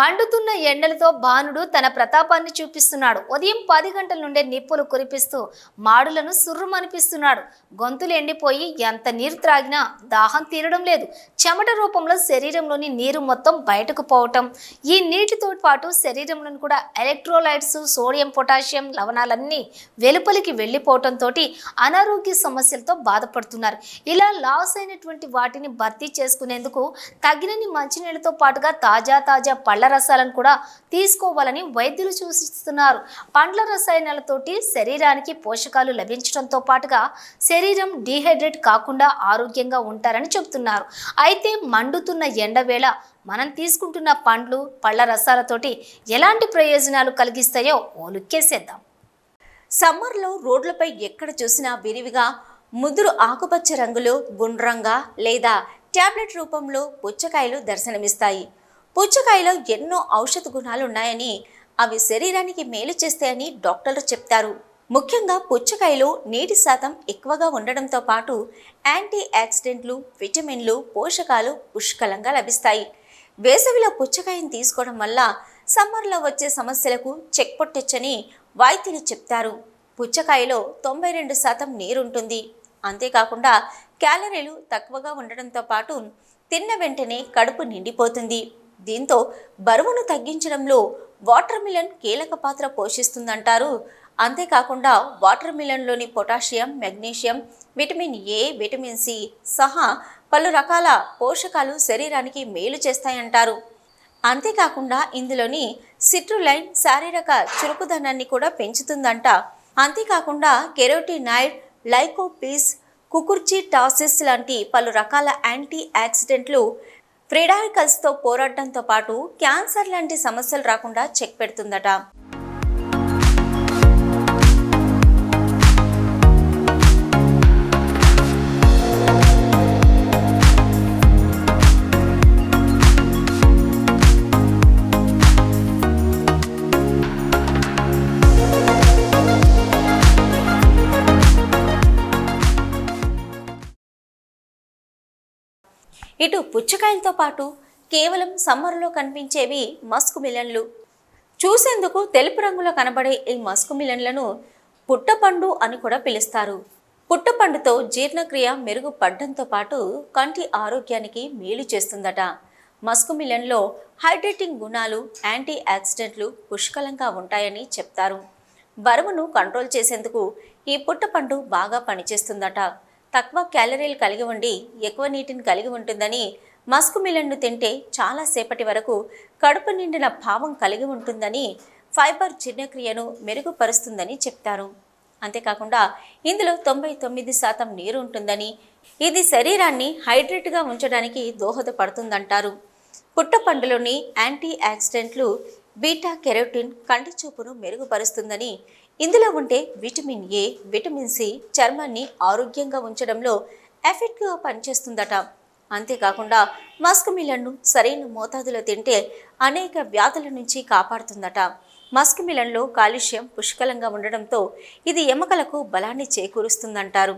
మండుతున్న ఎండలతో బాణుడు తన ప్రతాపాన్ని చూపిస్తున్నాడు. ఉదయం పది గంటల నుండే నిప్పులు కురిపిస్తూ మాడులను సుర్రుమనిపిస్తున్నాడు. గొంతులు ఎండిపోయి ఎంత నీరు త్రాగినా దాహం తీరడం లేదు. చెమట రూపంలో శరీరంలోని నీరు మొత్తం బయటకు పోవటం. ఈ నీటితో పాటు శరీరంలోని కూడా ఎలక్ట్రోలైట్స్ సోడియం పొటాషియం లవణాలన్నీ వెలుపలికి వెళ్ళిపోవటంతో అనారోగ్య సమస్యలతో బాధపడుతున్నారు. ఇలా లాస్ అయినటువంటి వాటిని భర్తీ చేసుకునేందుకు తగినన్ని మంచినీళ్ళతో పాటుగా తాజా తాజా పళ్ళ రసాలను కూడా తీసుకోవాలని వైద్యులు సూచిస్తున్నారు. పండ్ల రసాయనాలతోటి శరీరానికి పోషకాలు లభించడంతో పాటుగా శరీరం డీహైడ్రేట్ కాకుండా ఆరోగ్యంగా ఉంటారని చెబుతున్నారు. అయితే మండుతున్న ఎండవేళ మనం తీసుకుంటున్న పండ్లు పళ్ళ రసాలతోటి ఎలాంటి ప్రయోజనాలు కలిగిస్తాయో ఓ లుక్కేసేద్దాం సమ్మర్లో రోడ్లపై ఎక్కడ చూసినా విరివిగా ముదురు ఆకుపచ్చ రంగులో గుండ్రంగా లేదా ట్యాబ్లెట్ రూపంలో పుచ్చకాయలు దర్శనమిస్తాయి. పుచ్చకాయలో ఎన్నో ఔషధ గుణాలు ఉన్నాయని అవి శరీరానికి మేలు చేస్తాయని డాక్టర్లు చెప్తారు. ముఖ్యంగా పుచ్చకాయలో నీటి శాతం ఎక్కువగా ఉండడంతో పాటు యాంటీ యాక్సిడెంట్లు విటమిన్లు పోషకాలు పుష్కలంగా లభిస్తాయి. వేసవిలో పుచ్చకాయను తీసుకోవడం వల్ల సమ్మర్లో వచ్చే సమస్యలకు చెక్ పొట్టొచ్చని వైద్యులు చెప్తారు. పుచ్చకాయలో తొంభై రెండు శాతం నీరుంటుంది. అంతేకాకుండా క్యాలరీలు తక్కువగా ఉండడంతో పాటు తిన్న వెంటనే కడుపు నిండిపోతుంది. దీంతో బరువును తగ్గించడంలో వాటర్ మిలన్ కీలక పాత్ర పోషిస్తుందంటారు. అంతేకాకుండా వాటర్ మిలన్లోని potassium magnesium vitamin A vitamin C సహా పలు రకాల పోషకాలు శరీరానికి మేలు చేస్తాయంటారు. అంతేకాకుండా ఇందులోని సిట్రులైన్ శారీరక చురుకుదనాన్ని కూడా పెంచుతుందంట. అంతేకాకుండా కెరోటినాయిడ్ లైకోపీస్ కుకుర్చి టాసిస్ లాంటి పలు రకాల యాంటీ యాక్సిడెంట్లు ఫ్రీడారికల్స్తో పోరాటంతో పాటు క్యాన్సర్ లాంటి సమస్యలు రాకుండా చెక్ పెడుతుందట. ఇటు పుచ్చకాయలతో పాటు కేవలం సమ్మర్లో కనిపించేవి మస్క్ మిలన్లు. చూసేందుకు తెలుపు రంగులో కనబడే ఈ మస్క్ మిలన్లను పుట్టపండు అని కూడా పిలుస్తారు. పుట్టపండుతో జీర్ణక్రియ మెరుగుపడడంతో పాటు కంటి ఆరోగ్యానికి మేలు చేస్తుందట. మస్క్ మిలన్లో హైడ్రేటింగ్ గుణాలు యాంటీ ఆక్సిడెంట్లు పుష్కలంగా ఉంటాయని చెప్తారు. బరువును కంట్రోల్ చేసేందుకు ఈ పుట్టపండు బాగా పనిచేస్తుందట. తక్కువ క్యాలరీలు కలిగి ఉండి ఎక్కువ నీటిని కలిగి ఉంటుందని మస్క్ మిలన్ను తింటే చాలా సేపటి వరకు కడుపు నిండిన భావం కలిగి ఉంటుందని ఫైబర్ జీర్ణక్రియను మెరుగుపరుస్తుందని చెప్తారు. అంతేకాకుండా ఇందులో తొంభై తొమ్మిది శాతం నీరు ఉంటుందని ఇది శరీరాన్ని హైడ్రేట్గా ఉంచడానికి దోహదపడుతుందంటారు. పుట్టపండులోని యాంటీ ఆక్సిడెంట్లు బీటా కెరోటిన్ కంటి చూపును మెరుగుపరుస్తుందని ఇందులో ఉండే విటమిన్ ఏ విటమిన్ సి చర్మాన్ని ఆరోగ్యంగా ఉంచడంలో ఎఫెక్ట్గా పనిచేస్తుందట. అంతేకాకుండా మస్క్ మిలన్ను సరైన మోతాదులో తింటే అనేక వ్యాధుల నుంచి కాపాడుతుందట. మస్క్ మిలన్లో కాలుష్యం పుష్కలంగా ఉండడంతో ఇది ఎముకలకు బలాన్ని చేకూరుస్తుందంటారు.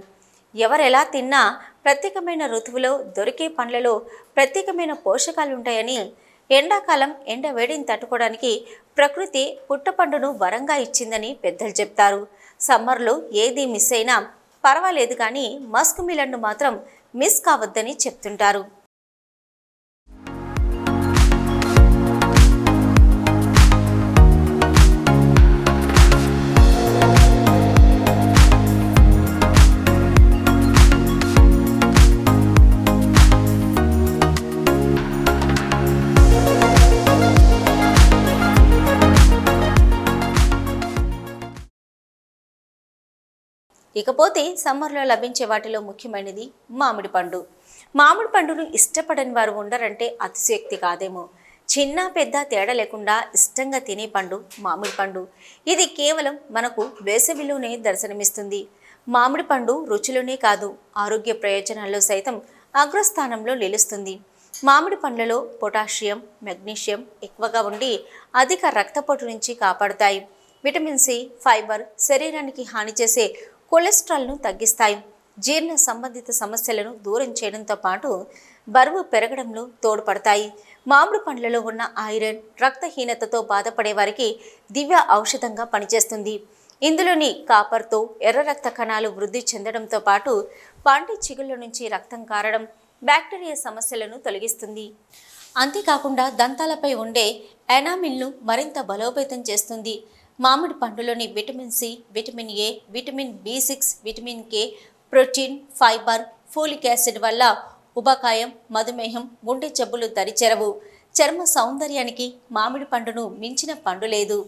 ఎవరెలా తిన్నా ప్రత్యేకమైన ఋతువులో దొరికే పండ్లలో ప్రత్యేకమైన పోషకాలు ఉంటాయని ఎండాకాలం ఎండ వేడిని తట్టుకోవడానికి ప్రకృతి పుట్టపండును వరంగా ఇచ్చిందని పెద్దలు చెప్తారు. సమ్మర్లో ఏది మిస్ అయినా పర్వాలేదు కానీ మస్క్ మిలన్ను మాత్రం మిస్ కావద్దని చెప్తుంటారు. ఇకపోతే సమ్మర్లో లభించే వాటిలో ముఖ్యమైనది మామిడి పండు. మామిడి పండును ఇష్టపడని వారు ఉండరంటే అతిశయోక్తి కాదేమో. చిన్న పెద్ద తేడా లేకుండా ఇష్టంగా తినే పండు మామిడి పండు. ఇది కేవలం మనకు వేసవిలోనే దర్శనమిస్తుంది. మామిడి పండు రుచిలోనే కాదు ఆరోగ్య ప్రయోజనాల్లో సైతం అగ్రస్థానంలో నిలుస్తుంది. మామిడి పండ్లలో పొటాషియం మెగ్నీషియం ఎక్కువగా ఉండి అధిక రక్తపోటు నుంచి కాపాడుతాయి. విటమిన్ సి ఫైబర్ శరీరానికి హాని చేసే కొలెస్ట్రాల్ను తగ్గిస్తాయి. జీర్ణ సంబంధిత సమస్యలను దూరం చేయడంతో పాటు బరువు పెరగడంలో తోడ్పడతాయి. మామిడి పండ్లలో ఉన్న ఐరన్ రక్తహీనతతో బాధపడే వారికి దివ్య ఔషధంగా పనిచేస్తుంది. ఇందులోని కాపర్తో ఎర్ర రక్త కణాలు వృద్ధి చెందడంతో పాటు పంటి చిగుళ్ళ నుంచి రక్తం కారడం బ్యాక్టీరియా సమస్యలను తొలగిస్తుంది. అంతేకాకుండా దంతాలపై ఉండే ఎనామిల్ను మరింత బలోపేతం చేస్తుంది. మామిడి పండులోని vitamin C vitamin A vitamin B six vitamin K protein fibre folic acid వల్ల ఉబకాయం మధుమేహం గుండె జబ్బులు దరిచెరవు. చర్మ సౌందర్యానికి మామిడి పండును మించిన పండు లేదు.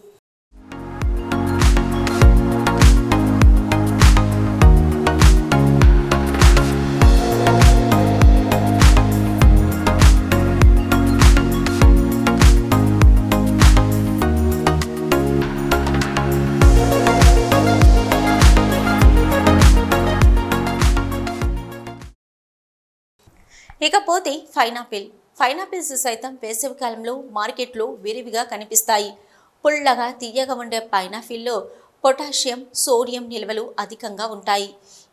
పోతే పైనాపిల్. ఫైనాపిల్స్ సైతం వేసవికాలంలో మార్కెట్లో విరివిగా కనిపిస్తాయి. పుల్లగా తీయగా ఉండే పైనాపిల్లో పొటాషియం సోడియం నిల్వలు అధికంగా ఉంటాయి.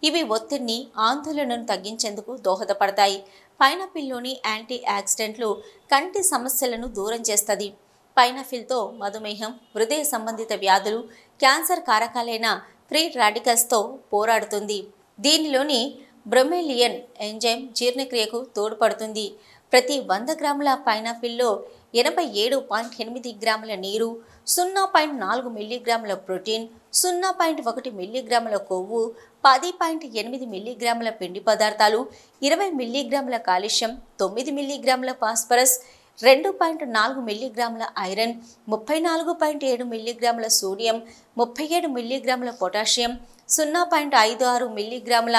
ఇవి ఒత్తిడిని ఆందోళనను తగ్గించేందుకు దోహదపడతాయి. పైనాపిల్లోని యాంటీ ఆక్సిడెంట్లు కంటి సమస్యలను దూరం చేస్తుంది. పైనాపిల్తో మధుమేహం హృదయ సంబంధిత వ్యాధులు క్యాన్సర్ కారకాలైన ఫ్రీ రాడికల్స్తో పోరాడుతుంది. దీనిలోని బ్రొమెలియన్ ఎంజైమ్ జీర్ణక్రియకు తోడ్పడుతుంది. ప్రతి వంద గ్రాముల పైనాపిల్లో ఎనభై ఏడు పాయింట్ ఎనిమిది గ్రాముల నీరు సున్నా పాయింట్ నాలుగు మిల్లీగ్రాముల ప్రోటీన్ సున్నా పాయింట్ ఒకటి మిల్లీగ్రాముల కొవ్వు పది పాయింట్ ఎనిమిది మిల్లీగ్రాముల పిండి పదార్థాలు ఇరవై మిల్లీగ్రాముల కాల్షియం తొమ్మిది మిల్లీగ్రాముల ఫాస్ఫరస్ రెండు పాయింట్ నాలుగు మిల్లీగ్రాముల ఐరన్ ముప్పై నాలుగు పాయింట్ ఏడు మిల్లీగ్రాముల సోడియం ముప్పై ఏడు మిల్లీగ్రాముల పొటాషియం సున్నా పాయింట్ ఐదు ఆరు మిల్లీగ్రాముల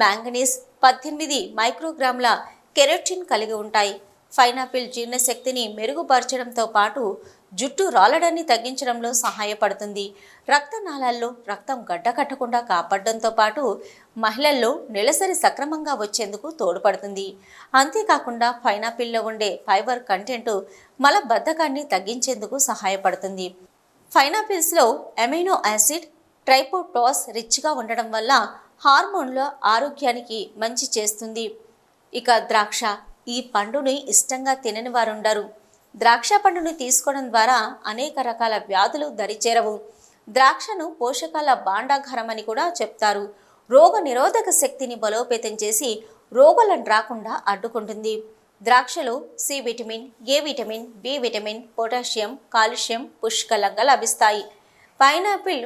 మ్యాంగనీస్ పద్దెనిమిది మైక్రోగ్రాముల కెరోటిన్ కలిగి ఉంటాయి. పైనాపిల్ జీర్ణశక్తిని మెరుగుపరచడంతో పాటు జుట్టు రాలడాన్ని తగ్గించడంలో సహాయపడుతుంది. రక్తనాళాల్లో రక్తం గడ్డకట్టకుండా కాపాడడంతో పాటు మహిళల్లో నెలసరి సక్రమంగా వచ్చేందుకు తోడ్పడుతుంది. అంతేకాకుండా పైనాపిల్లో ఉండే ఫైబర్ కంటెంట్ మలబద్ధకాన్ని తగ్గించేందుకు సహాయపడుతుంది. పైనాపిల్స్లో అమైనో యాసిడ్ ట్రైపోటాస్ రిచ్గా ఉండడం వల్ల హార్మోన్ల ఆరోగ్యానికి మంచి చేస్తుంది. ఇక ద్రాక్ష ఈ పండుని ఇష్టంగా తినని వారుండరు. ద్రాక్ష పండుని తీసుకోవడం ద్వారా అనేక రకాల వ్యాధులు దరిచేరవు. ద్రాక్షను పోషకాల భాండాగారం అని కూడా చెప్తారు. రోగ నిరోధక శక్తిని బలోపేతం చేసి రోగాలను రాకుండా అడ్డుకుంటుంది. ద్రాక్షలో C vitamin A vitamin B vitamin potassium calcium పుష్కలంగా లభిస్తాయి. పైనాపిల్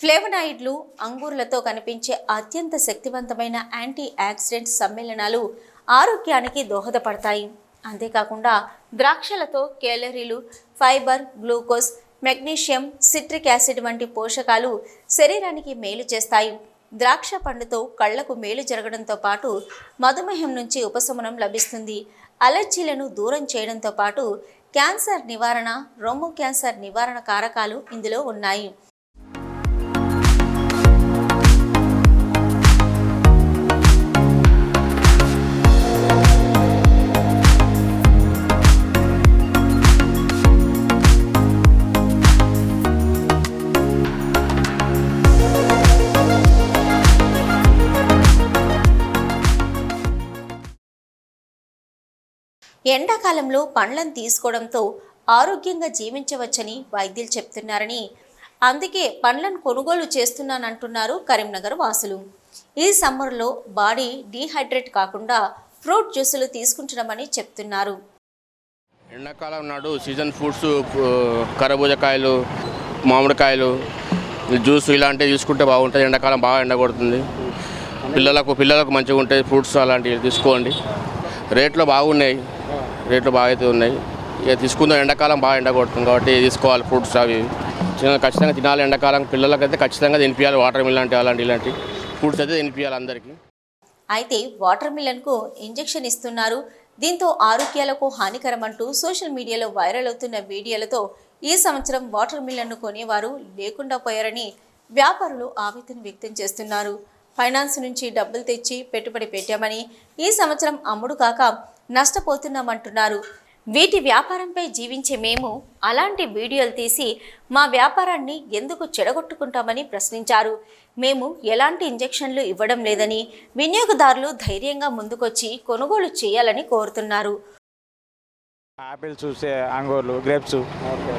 ఫ్లేవనాయిడ్లు అంగూర్లతో కనిపించే అత్యంత శక్తివంతమైన యాంటీ ఆక్సిడెంట్ సమ్మేళనాలు ఆరోగ్యానికి దోహదపడతాయి. అంతేకాకుండా ద్రాక్షలతో కేలరీలు fibre glucose magnesium citric acid వంటి పోషకాలు శరీరానికి మేలు చేస్తాయి. ద్రాక్ష పండుతో కళ్ళకు మేలు జరగడంతో పాటు మధుమేహం నుంచి ఉపశమనం లభిస్తుంది. అలర్జీలను దూరం చేయడంతో పాటు క్యాన్సర్ నివారణ రొమ్ము క్యాన్సర్ నివారణ కారకాలు ఇందులో ఉన్నాయి. ఎండాకాలంలో పండ్లను తీసుకోవడంతో ఆరోగ్యంగా జీవించవచ్చని వైద్యులు చెప్తున్నారని. అందుకే పండ్లను కొనుగోలు చేస్తున్నానంటున్నారు కరీంనగర్ వాసులు. ఈ సమ్మర్లో బాడీ డీహైడ్రేట్ కాకుండా ఫ్రూట్ జ్యూసులు తీసుకుంటున్నామని చెప్తున్నారు. ఎండాకాలం నాడు సీజన్ ఫ్రూట్స్ కరబూజకాయలు మామిడికాయలు జ్యూస్ ఇలాంటివి తీసుకుంటే బాగుంటుంది. ఎండాకాలం బాగా ఎండ కొడుతుంది పిల్లలకు పిల్లలకు మంచిగా ఉంటాయి ఫ్రూట్స్ అలాంటివి తీసుకోండి. రేట్లు బాగున్నాయి. రేట్లు బాగా అయితే ఉన్నాయి. ఇక తీసుకుందాం ఎండాకాలం బాగా ఎండ కొడుతుంది కాబట్టి తీసుకోవాలి ఫ్రూట్స్ అవి. చిన్న ఖచ్చితంగా తినాలి ఎండాకాలం. పిల్లలకైతే ఖచ్చితంగా తినిపించాలి వాటర్ మిల్ లాంటి అలాంటి ఇలాంటి ఫ్రూట్స్ అయితే తినిపించాలి అందరికీ. అయితే వాటర్ మిలన్కు ఇంజెక్షన్ ఇస్తున్నారు. దీంతో ఆరోగ్యాలకు హానికరం అంటూ సోషల్ మీడియాలో వైరల్ అవుతున్న వీడియోలతో ఈ సంవత్సరం వాటర్ మిలన్ను కొనేవారు లేకుండా పోయారని వ్యాపారులు ఆవేదన వ్యక్తం చేస్తున్నారు. ఫైనాన్స్ నుంచి డబ్బులు తెచ్చి పెట్టుబడి పెట్టామని ఈ సంవత్సరం అమ్ముడు కాక నష్టపోతున్నామంటున్నారు. వీటి వ్యాపారంపై జీవించే మేము అలాంటి వీడియోలు తీసి మా వ్యాపారాన్ని ఎందుకు చెడగొట్టుకుంటామని ప్రశ్నించారు. మేము ఎలాంటి ఇంజెక్షన్లు ఇవ్వడం లేదని వినియోగదారులు ధైర్యంగా ముందుకొచ్చి కొనుగోలు చేయాలని కోరుతున్నారు. ఆపిల్స్ చూసే అంగూర్లు గ్రేప్స్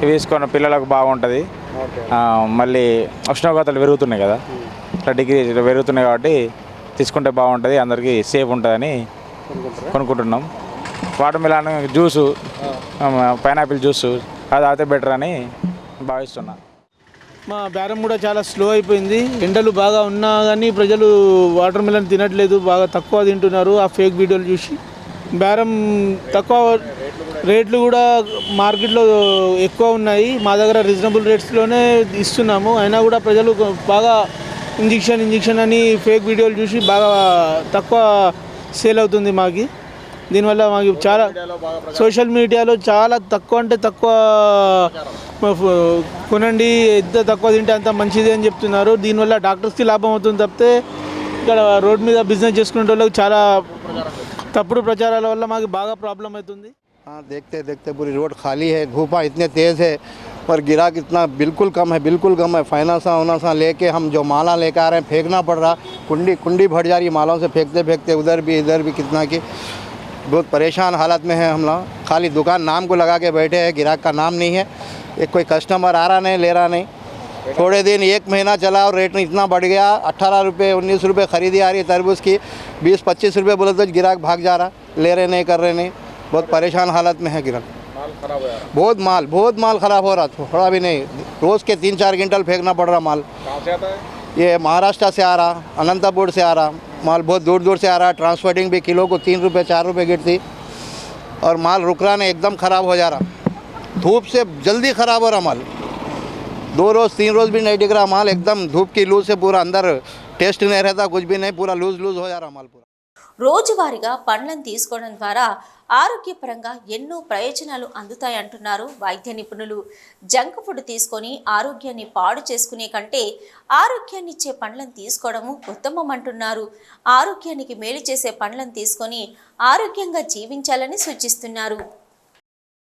ఇవి వేసుకున్న పిల్లలకు బాగుంటుంది. ఆ, మళ్ళీ ఉష్ణోగ్రతలు పెరుగుతున్నాయి కదా. ఇట్లా డిగ్రీ పెరుగుతున్నాయి కాబట్టి తీసుకుంటే బాగుంటుంది అందరికీ సేఫ్ ఉంటుందని కొనుక్కుంటున్నాం. Watermelon juice pineapple juice అది తాగితే బెటర్ అని భావిస్తున్నా. మా బేరం కూడా చాలా స్లో అయిపోయింది. ఎండలు బాగా ఉన్నా కానీ ప్రజలు వాటర్ మిలన్ తినట్లేదు బాగా తక్కువ తింటున్నారు ఆ ఫేక్ వీడియోలు చూసి. బేరం తక్కువ రేట్లు కూడా మార్కెట్లో ఎక్కువ ఉన్నాయి. మా దగ్గర రీజనబుల్ రేట్స్లోనే ఇస్తున్నాము. అయినా కూడా ప్రజలు బాగా ఇంజెక్షన్ ఇంజెక్షన్ అని ఫేక్ వీడియోలు చూసి బాగా తక్కువ సేల్ అవుతుంది మాకి దీనివల్ల మాకు చాలా సోషల్ మీడియాలో చాలా తక్కువ అంటే తక్కువ కొనండి ఎంత తక్కువ తింటే అంత మంచిది అని చెప్తున్నారు దీనివల్ల డాక్టర్స్కి లాభం అవుతుంది తప్పితే ఇక్కడ రోడ్ మీద బిజినెస్ చేసుకునే వాళ్ళకి చాలా తప్పుడు ప్రచారాల వల్ల మాకు బాగా ప్రాబ్లం అవుతుంది हाँ देखते देखते पूरी रोड खाली है धूपा इतने तेज़ है पर गिराक इतना बिल्कुल कम है, बिल्कुल कम है। फाइनेंसा वनासा लेके हम जो माला लेके आ रहे हैं, फेंकना पड़ रहा। कुंडी कुंडी भर जा रही है मालों से, फेंकते फेंकते, उधर भी, इधर भी कितना की बहुत परेशान हालत में है हम लोग। खाली दुकान नाम को लगा के बैठे हैं, गिराक का नाम नहीं है। एक कोई कस्टमर आ रहा नहीं, ले रहा नहीं। थोड़े दिन, एक महीना चला और रेट इतना बढ़ गया। अट्ठारह रुपये, उन्नीस रुपये खरीदी आ रही है तरबूज की। बीस, पच्चीस रुपये बोले तो गिराक भाग जा रहा। ले रहे नहीं, कर रहे नहीं। बहुत परेशान हालत में है गिराक। बहुत माल बहुत माल खराब हो रहा थोड़ा भी नहीं रोज़ के तीन चार क्विंटल फेंकना पड़ रहा माल ये महाराष्ट्र से आ रहा अनंतपुर से आ रहा माल बहुत दूर दूर से आ रहा ट्रांसपोर्टिंग भी किलो को तीन रुपये चार रुपये गिरती और माल रुक रहा नहीं एकदम ख़राब हो जा रहा धूप से जल्दी ख़राब हो रहा माल दो रोज़ तीन रोज़ भी नहीं टिक रहा माल एकदम धूप की लू से पूरा अंदर टेस्ट नहीं रहता कुछ भी नहीं पूरा लूज लूज हो जा रहा माल पूरा రోజువారీగా పండ్లను తీసుకోవడం ద్వారా ఆరోగ్యపరంగా ఎన్నో ప్రయోజనాలు అందుతాయి అంటున్నారు వైద్య నిపుణులు. జంక్ ఫుడ్ తీసుకొని ఆరోగ్యాన్ని పాడు చేసుకునే కంటే ఆరోగ్యాన్ని ఇచ్చే పండ్లను తీసుకోవడము ఉత్తమం అంటున్నారు ఆరోగ్యానికి మేలు చేసే పండ్లను తీసుకొని ఆరోగ్యంగా జీవించాలని సూచిస్తున్నారు.